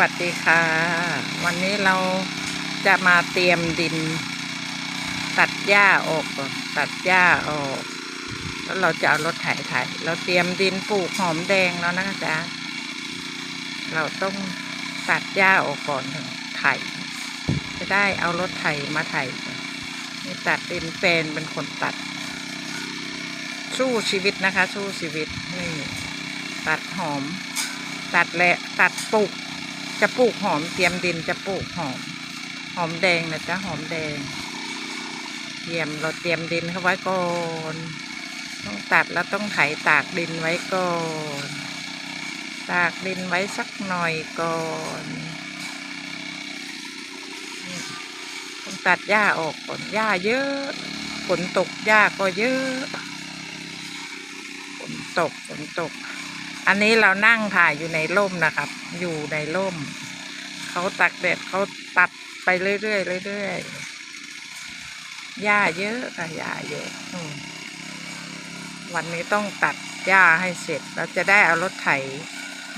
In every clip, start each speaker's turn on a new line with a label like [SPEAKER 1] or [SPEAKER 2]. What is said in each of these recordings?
[SPEAKER 1] วัสดีค่ะ วันนี้เราจะมาเตรียมดิน ตัดหญ้าออก ตัดหญ้าออก แล้วเราจะเอารถไถไถเราเตรียมดินปลูกหอมแดงแล้วนะจ๊ะเราต้องตัดหญ้าออกก่อนถึงไถจะได้เอารถไถมาไถก่อนนี่ตัดดินเป็นเป็นคนตัด สู้ชีวิตนะคะ สู้ชีวิตนี่ตัดหอมตัดและตัดปลูก จะปลูกหอมเตรียมดินจะปลูกหอม หอมแดงนะจ๊ะหอมแดง เตรียมเราเตรียมดินเข้าไว้ก่อนต้องตัดแล้วต้องไถตากดินไว้ก่อนตากดินไว้สักหน่อยก่อนต้องตัดหญ้าออกก่อนหญ้าเยอะฝนตกหญ้าก็เยอะฝนตกฝนตก อันนี้เรานั่งถ่ายอยู่ในร่มนะครับ อยู่ในร่ม เขาตักแดดเขาตัดไปเรื่อยๆเรื่อยๆหญ้าเยอะค่ะหญ้าเยอะวันนี้ต้องตัดหญ้าให้เสร็จเราจะได้เอารถไถ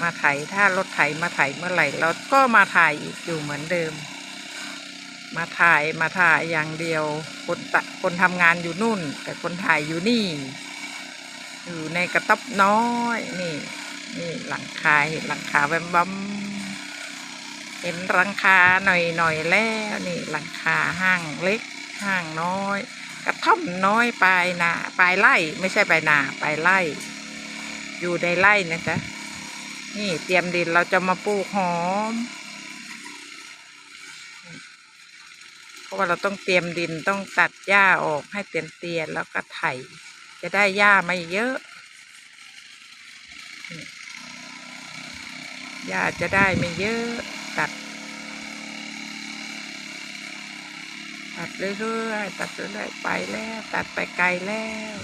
[SPEAKER 1] มาไถถ้ารถไถมาไถเมื่อไหร่เราก็มาถ่ายอีกอยู่เหมือนเดิม มาถ่ายมาถ่ายอย่างเดียว คนตัดคนทำงานอยู่นู่น แต่คนถ่ายอยู่นี่ อยู่ในกระต๊อบน้อยนี่ นี่หลังคาเห็นหลังคาแวมบัมเห็นหลังคาหน่อยหน่อยแล้วนี่หลังคาห้างเล็กห้างน้อย กระท่อมน้อยปลายนาปลายไร่ไม่ใช่ปลายนาปลายไร่ อยู่ในไร่นะจ๊ะนี่เตรียมดินเราจะมาปลูกหอม เพราะว่าเราต้องเตรียมดินต้องตัดหญ้าออกให้เตียนๆแล้วก็ไถ จะได้หญ้าไม่เยอะ หญ้าจะได้ไม่เยอะตัด ตัดเรื่อยๆตัดเรื่อยๆไปแล้ว ตัดไปไกลแล้ว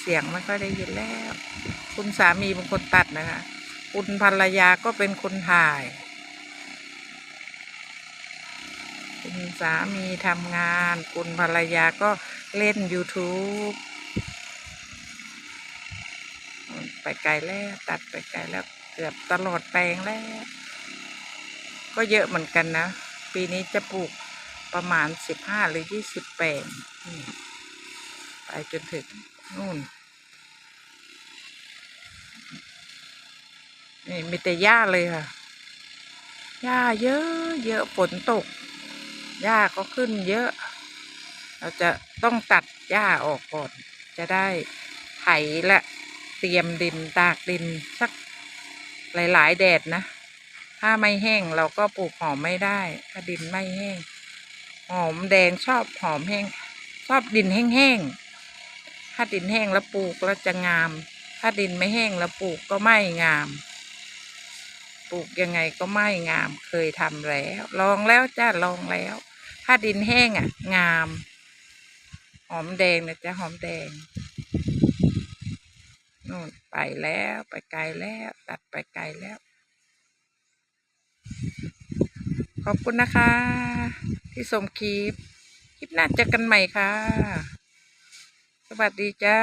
[SPEAKER 1] เสียงไม่ค่อยได้ยินแล้ว คุณสามีเป็นคนตัดนะคะ คุณภรรยาก็เป็นคนถ่าย คุณสามีทำงาน คุณภรรยาก็เล่น YouTube ไปไกลแล้วตัดไปไกลแล้ว กือบตลอดแปลงแล้ว ก็เยอะเหมือนกันนะ ปีนี้จะปลูกประมาณสิบห้าหรือยี่สิบแปลงไปจนถึงนู่นนี่มีแต่หญ้าเลยค่ะ หญ้าเยอะเยอะฝนตก หญ้าก็ขึ้นเยอะ เราจะต้องตัดหญ้าออกก่อน จะได้ไถและเตรียมดินตากดินสัก หลาย ๆ แดดนะ ถ้าไม่แห้งเราก็ปลูกหอมไม่ได้ ถ้าดินไม่แห้ง หอมแดงชอบหอมแห้ง ชอบดินแห้งๆ ถ้าดินแห้งแล้วปลูกแล้วจะงาม ถ้าดินไม่แห้งแล้วปลูกก็ไม่งาม ปลูกยังไงก็ไม่งาม เคยทำแล้ว ลองแล้วจ้าลองแล้ว ถ้าดินแห้งอะ งาม หอมแดงนะจ๊ะหอมแดง นู่นไปแล้วไปไกลแล้ว ตัดไปไกลแล้ว ขอบคุณนะคะ ที่ชมคลิป คลิปหน้าเจอกันใหม่ค่ะ สวัสดีจ้า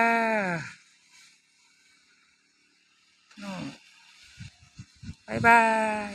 [SPEAKER 1] นู่นบายบาย